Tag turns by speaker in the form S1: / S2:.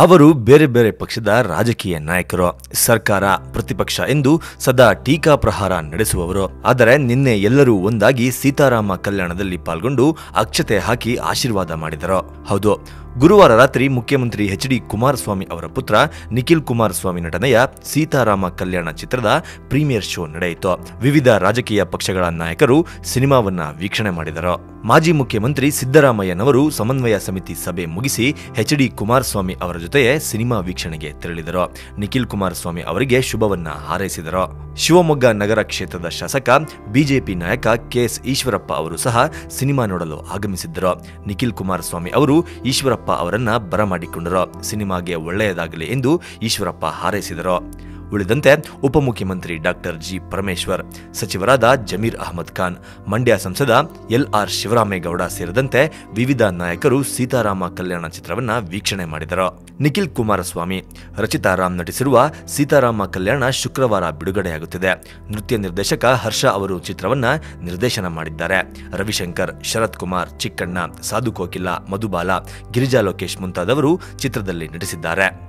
S1: ಅವರು ಬೇರೆ ಬೇರೆ ಪಕ್ಷದ ರಾಜಕೀಯ ನಾಯಕರು, ಸರ್ಕಾರ, ಪ್ರತಿಪಕ್ಷ ಎಂದು ಸದಾ ಟೀಕಾ ಪ್ರಹಾರ ನಡೆಸುವವರು. ಆದರೆ ನಿನ್ನೆ ಎಲ್ಲರೂ ಒಂದಾಗಿ ಸೀತಾರಾಮ ಕಲ್ಯಾಣದಲ್ಲಿ ಪಾಲ್ಗೊಂಡು ಅಕ್ಷತೆ ಹಾಕಿ ಆಶೀರ್ವಾದ ಮಾಡಿದರು. ಹೌದು ಗುರುವಾರ ರಾತ್ರಿ ಮುಖ್ಯಮಂತ್ರಿ ಎಚ್ ಡಿ ಕುಮಾರಸ್ವಾಮಿ ಅವರ ಪುತ್ರ ನಿಖಿಲ್ ಕುಮಾರಸ್ವಾಮಿ ನಟನೆಯ ಸೀತಾರಾಮ ಕಲ್ಯಾಣ ಚಿತ್ರದ ಪ್ರೀಮಿಯರ್ ಶೋ ನಡೆಯಿತು. ವಿವಿಧ ರಾಜಕೀಯ ಪಕ್ಷಗಳ ನಾಯಕರು ಸಿನಿಮಾವನ್ನ ವೀಕ್ಷಣೆ ಮಾಡಿದರು. ಮಾಜಿ ಮುಖ್ಯಮಂತ್ರಿ ಸಿದ್ದರಾಮಯ್ಯನವರು ಸಮನ್ವಯ ಸಮಿತಿ ಸಭೆ ಮುಗಿಸಿ ಎಚ್ ಡಿ ಕುಮಾರಸ್ವಾಮಿ ಅವರ ಜೊತೆಯೇ ಸಿನಿಮಾ ವೀಕ್ಷಣೆಗೆ ತೆರಳಿದರು. ನಿಖಿಲ್ ಕುಮಾರಸ್ವಾಮಿ ಅವರಿಗೆ ಶುಭವನ್ನ ಹಾರೈಸಿದರು. ಶಿವಮೊಗ್ಗ ನಗರ ಕ್ಷೇತ್ರದ ಶಾಸಕ, ಬಿಜೆಪಿ ನಾಯಕ ಕೆಎಸ್ ಈಶ್ವರಪ್ಪ ಅವರು ಸಹ ಸಿನಿಮಾ ನೋಡಲು ಆಗಮಿಸಿದ್ದರು. ನಿಖಿಲ್ ಕುಮಾರಸ್ವಾಮಿ ಅವರು ಈಶ್ವರಪ್ಪ ಅವರನ್ನ ಬರಮಾಡಿಕೊಂಡರು ಸಿನಿಮಾಗೆ ಒಳ್ಳೆಯದಾಗಲಿ ಎಂದು ಈಶ್ವರಪ್ಪ ಹಾರೈಸಿದರು. ಉಳಿದಂತೆ ಉಪಮುಖ್ಯಮಂತ್ರಿ ಡಾಕ್ಟರ್ ಜಿ ಪರಮೇಶ್ವರ್, ಸಚಿವರಾದ ಜಮೀರ್ ಅಹಮದ್ ಖಾನ್, ಮಂಡ್ಯ ಸಂಸದ ಎಲ್ ಆರ್ ಶಿವರಾಮೇಗೌಡ ಸೇರಿದಂತೆ ವಿವಿಧ ನಾಯಕರು ಸೀತಾರಾಮ ಕಲ್ಯಾಣ ಚಿತ್ರವನ್ನ ವೀಕ್ಷಣೆ ಮಾಡಿದರು. ನಿಖಿಲ್ ಕುಮಾರಸ್ವಾಮಿ, ರಚಿತಾ ರಾಮ್ ನಟಿಸಿರುವ ಸೀತಾರಾಮ ಕಲ್ಯಾಣ ಶುಕ್ರವಾರ ಬಿಡುಗಡೆಯಾಗುತ್ತಿದೆ. ನೃತ್ಯ ನಿರ್ದೇಶಕ ಹರ್ಷ ಅವರು ಚಿತ್ರವನ್ನ ನಿರ್ದೇಶನ ಮಾಡಿದ್ದಾರೆ. ರವಿಶಂಕರ್, ಶರತ್ ಕುಮಾರ್, ಚಿಕ್ಕಣ್ಣ, ಸಾಧು ಕೋಕಿಲ್ಲ ಮಧುಬಾಲ, ಗಿರಿಜಾ ಲೋಕೇಶ್ ಮುಂತಾದವರು ಚಿತ್ರದಲ್ಲಿ ನಟಿಸಿದ್ದಾರೆ.